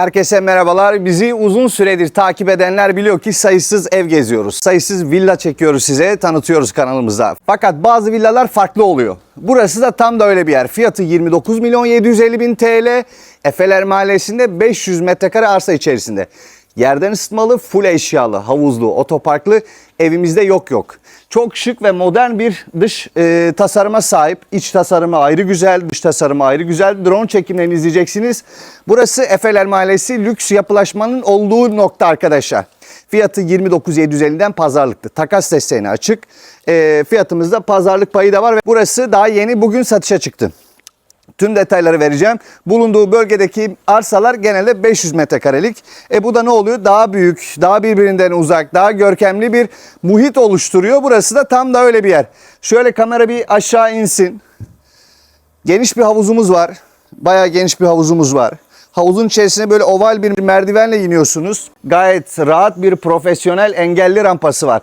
Herkese merhabalar. Bizi uzun süredir takip edenler biliyor ki sayısız ev geziyoruz. Sayısız villa çekiyoruz size, tanıtıyoruz kanalımızda. Fakat bazı villalar farklı oluyor. Burası da tam da öyle bir yer. Fiyatı 29 milyon 750 bin TL. Efeler Mahallesi'nde 500 metrekare arsa içerisinde. Yerden ısıtmalı, full eşyalı, havuzlu, otoparklı evimizde yok yok. Çok şık ve modern bir dış e, tasarıma sahip. İç tasarımı ayrı güzel, dış tasarımı ayrı güzel. Drone çekimlerini izleyeceksiniz. Burası Efeler Mahallesi lüks yapılaşmanın olduğu nokta arkadaşlar. Fiyatı 29.750'den pazarlıklı. Takas desteğine açık. E, fiyatımızda pazarlık payı da var ve burası daha yeni bugün satışa çıktı. Tüm detayları vereceğim. Bulunduğu bölgedeki arsalar genelde 500 metrekarelik. E bu da ne oluyor? Daha büyük, daha birbirinden uzak, daha görkemli bir muhit oluşturuyor. Burası da tam da öyle bir yer. Şöyle kamera bir aşağı insin. Geniş bir havuzumuz var. Bayağı geniş bir havuzumuz var. Havuzun içerisine böyle oval bir merdivenle iniyorsunuz. Gayet rahat bir profesyonel engelli rampası var.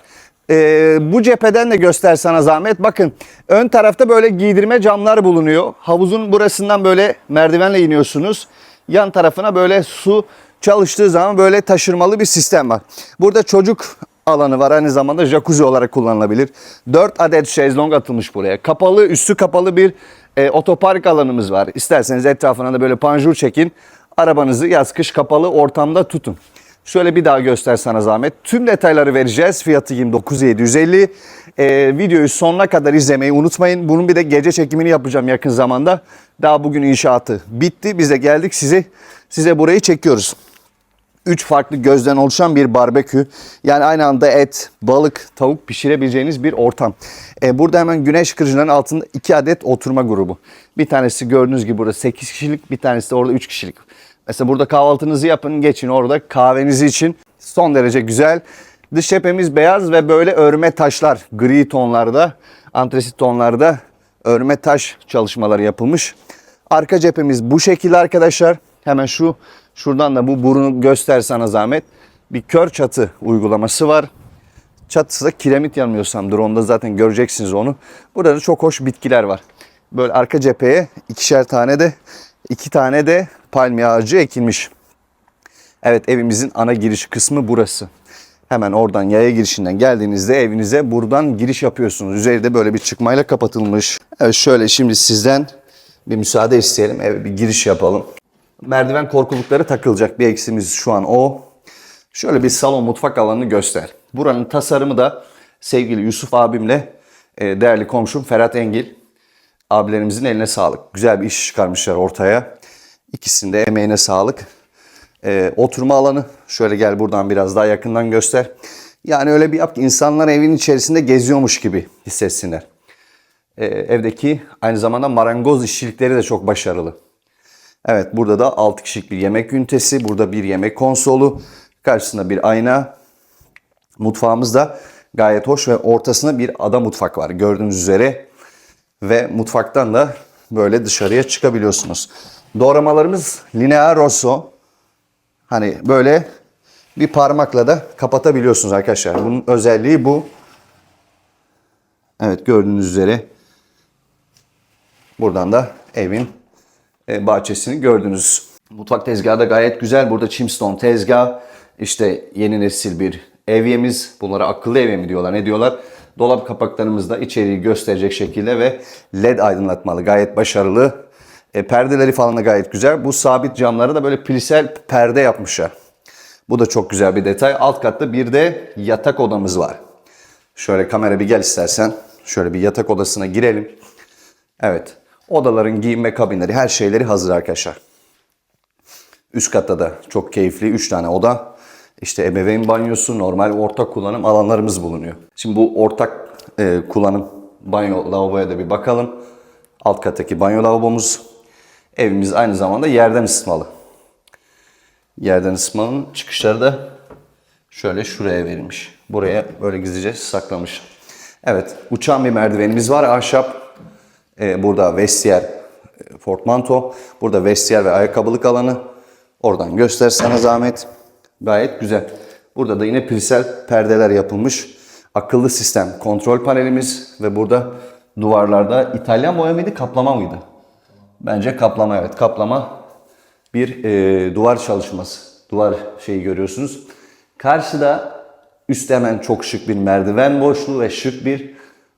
Ee, bu cepheden de göster sana zahmet. Bakın ön tarafta böyle giydirme camlar bulunuyor. Havuzun burasından böyle merdivenle iniyorsunuz. Yan tarafına böyle su çalıştığı zaman böyle taşırmalı bir sistem var. Burada çocuk alanı var. Aynı zamanda jacuzzi olarak kullanılabilir. 4 adet şezlong atılmış buraya. Kapalı, üstü kapalı bir e, otopark alanımız var. İsterseniz etrafına da böyle panjur çekin. Arabanızı yaz kış kapalı ortamda tutun. Şöyle bir daha göster sana zahmet. Tüm detayları vereceğiz. Fiyatı 29.750. Ee, videoyu sonuna kadar izlemeyi unutmayın. Bunun bir de gece çekimini yapacağım yakın zamanda. Daha bugün inşaatı bitti. Biz de geldik sizi size burayı çekiyoruz. Üç farklı gözden oluşan bir barbekü. Yani aynı anda et, balık, tavuk pişirebileceğiniz bir ortam. Ee, burada hemen güneş kırıcıların altında iki adet oturma grubu. Bir tanesi gördüğünüz gibi burada 8 kişilik, bir tanesi de orada 3 kişilik. Mesela burada kahvaltınızı yapın, geçin orada kahvenizi için. Son derece güzel. Dış cephemiz beyaz ve böyle örme taşlar, gri tonlarda, antresit tonlarda örme taş çalışmaları yapılmış. Arka cephemiz bu şekilde arkadaşlar. Hemen şu şuradan da bu burunu göster sana zahmet. Bir kör çatı uygulaması var. Çatısı da kiremit yanmıyorsam drone'da zaten göreceksiniz onu. Burada da çok hoş bitkiler var. Böyle arka cepheye ikişer tane de iki tane de palmiye ağacı ekilmiş. Evet evimizin ana giriş kısmı burası. Hemen oradan yaya girişinden geldiğinizde evinize buradan giriş yapıyorsunuz. Üzeri de böyle bir çıkmayla kapatılmış. Evet şöyle şimdi sizden bir müsaade isteyelim. Eve bir giriş yapalım. Merdiven korkulukları takılacak. Bir eksimiz şu an o. Şöyle bir salon mutfak alanını göster. Buranın tasarımı da sevgili Yusuf abimle e, değerli komşum Ferhat Engil abilerimizin eline sağlık. Güzel bir iş çıkarmışlar ortaya. İkisinin de emeğine sağlık. Ee, oturma alanı şöyle gel buradan biraz daha yakından göster. Yani öyle bir yap ki insanlar evin içerisinde geziyormuş gibi hissetsinler. Ee, evdeki aynı zamanda marangoz işçilikleri de çok başarılı. Evet burada da 6 kişilik bir yemek ünitesi. Burada bir yemek konsolu. Karşısında bir ayna. Mutfağımız da gayet hoş ve ortasında bir ada mutfak var. Gördüğünüz üzere ve mutfaktan da böyle dışarıya çıkabiliyorsunuz. Doğramalarımız linear rosso. Hani böyle bir parmakla da kapatabiliyorsunuz arkadaşlar. Bunun özelliği bu. Evet gördüğünüz üzere buradan da evin e, bahçesini gördünüz. Mutfak tezgahı da gayet güzel. Burada Chimstone tezgah. İşte yeni nesil bir evyemiz. Bunlara akıllı evye mi diyorlar ne diyorlar. Dolap kapaklarımız da içeriği gösterecek şekilde ve led aydınlatmalı. Gayet başarılı. E, perdeleri falan da gayet güzel. Bu sabit camları da böyle plisel perde yapmışlar. Bu da çok güzel bir detay. Alt katta bir de yatak odamız var. Şöyle kamera bir gel istersen. Şöyle bir yatak odasına girelim. Evet. Odaların giyinme kabinleri, her şeyleri hazır arkadaşlar. Üst katta da çok keyifli 3 tane oda. İşte ebeveyn banyosu, normal ortak kullanım alanlarımız bulunuyor. Şimdi bu ortak e, kullanım banyo lavaboya da bir bakalım. Alt kattaki banyo lavabomuz. Evimiz aynı zamanda yerden ısıtmalı. Yerden ısıtmanın çıkışları da şöyle şuraya verilmiş. Buraya böyle gizlice saklamış. Evet uçan bir merdivenimiz var ahşap. Ee, burada vestiyer, e, portmanto. Burada vestiyer ve ayakkabılık alanı. Oradan göster sana zahmet. Gayet güzel. Burada da yine pirsel perdeler yapılmış. Akıllı sistem kontrol panelimiz ve burada duvarlarda İtalyan boya mıydı kaplama mıydı? Bence kaplama evet kaplama bir e, duvar çalışması. Duvar şeyi görüyorsunuz. Karşıda üstte hemen çok şık bir merdiven boşluğu ve şık bir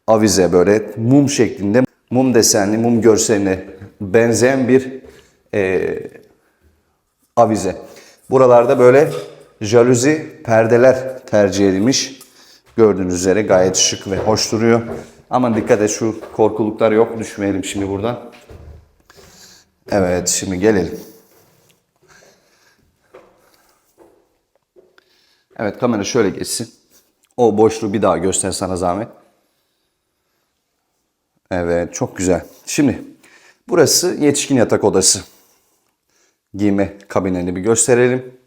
avize böyle mum şeklinde mum desenli mum görseline benzeyen bir e, avize. Buralarda böyle jaluzi perdeler tercih edilmiş. Gördüğünüz üzere gayet şık ve hoş duruyor. Ama dikkat et şu korkuluklar yok. Düşmeyelim şimdi buradan. Evet şimdi gelelim. Evet kamera şöyle geçsin. O boşluğu bir daha göster sana zahmet. Evet çok güzel. Şimdi burası yetişkin yatak odası. Giyme kabinini bir gösterelim.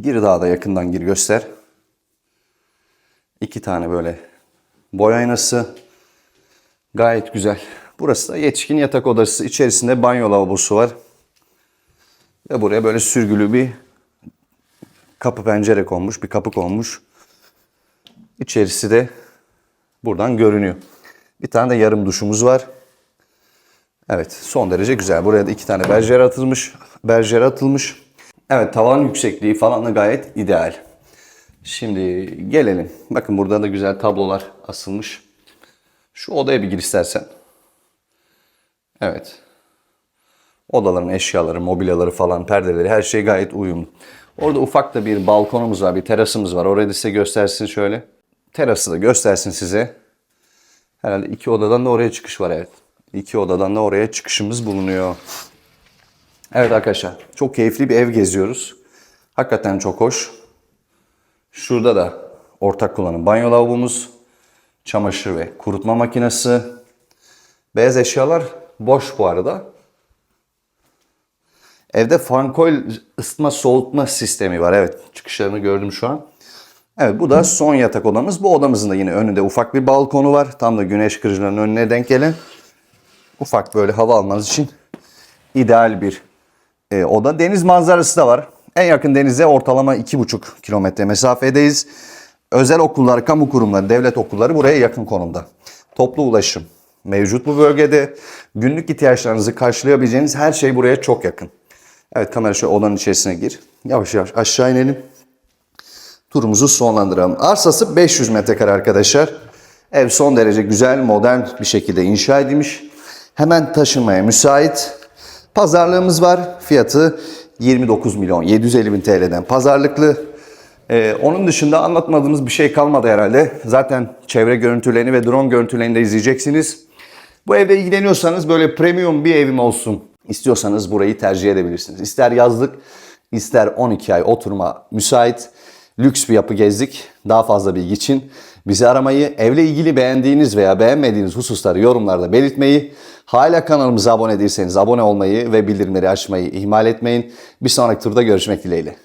Gir daha da yakından gir göster. İki tane böyle boy aynası. Gayet güzel. Burası da yetişkin yatak odası. İçerisinde banyo lavabosu var. Ve buraya böyle sürgülü bir kapı pencere konmuş, bir kapı konmuş. İçerisi de buradan görünüyor. Bir tane de yarım duşumuz var. Evet, son derece güzel. Buraya da iki tane berjere atılmış. Berjere atılmış. Evet, tavan yüksekliği falan da gayet ideal. Şimdi gelelim. Bakın burada da güzel tablolar asılmış. Şu odaya bir gir istersen. Evet. Odaların eşyaları, mobilyaları falan, perdeleri her şey gayet uyumlu. Orada ufak da bir balkonumuz var, bir terasımız var. Orayı da size göstersin şöyle. Terası da göstersin size. Herhalde iki odadan da oraya çıkış var evet. İki odadan da oraya çıkışımız bulunuyor. Evet arkadaşlar çok keyifli bir ev geziyoruz. Hakikaten çok hoş. Şurada da ortak kullanım banyo lavabomuz, çamaşır ve kurutma makinesi. Beyaz eşyalar boş bu arada. Evde fan coil ısıtma soğutma sistemi var. Evet çıkışlarını gördüm şu an. Evet bu da son yatak odamız. Bu odamızın da yine önünde ufak bir balkonu var. Tam da güneş kırıcılarının önüne denk gelen. Ufak böyle hava almanız için ideal bir e, oda. Deniz manzarası da var. En yakın denize ortalama 2,5 kilometre mesafedeyiz. Özel okullar, kamu kurumları, devlet okulları buraya yakın konumda. Toplu ulaşım mevcut bu bölgede. Günlük ihtiyaçlarınızı karşılayabileceğiniz her şey buraya çok yakın. Evet kamera şöyle odanın içerisine gir. Yavaş yavaş aşağı inelim. Turumuzu sonlandıralım. Arsası 500 metrekare arkadaşlar. Ev son derece güzel, modern bir şekilde inşa edilmiş. Hemen taşınmaya müsait. Pazarlığımız var. Fiyatı 29 milyon 750 bin TL'den pazarlıklı. Ee, onun dışında anlatmadığımız bir şey kalmadı herhalde. Zaten çevre görüntülerini ve drone görüntülerini de izleyeceksiniz. Bu evle ilgileniyorsanız böyle premium bir evim olsun istiyorsanız burayı tercih edebilirsiniz. İster yazlık, ister 12 ay oturma müsait. Lüks bir yapı gezdik. Daha fazla bilgi için bizi aramayı, evle ilgili beğendiğiniz veya beğenmediğiniz hususları yorumlarda belirtmeyi, hala kanalımıza abone değilseniz abone olmayı ve bildirimleri açmayı ihmal etmeyin. Bir sonraki turda görüşmek dileğiyle.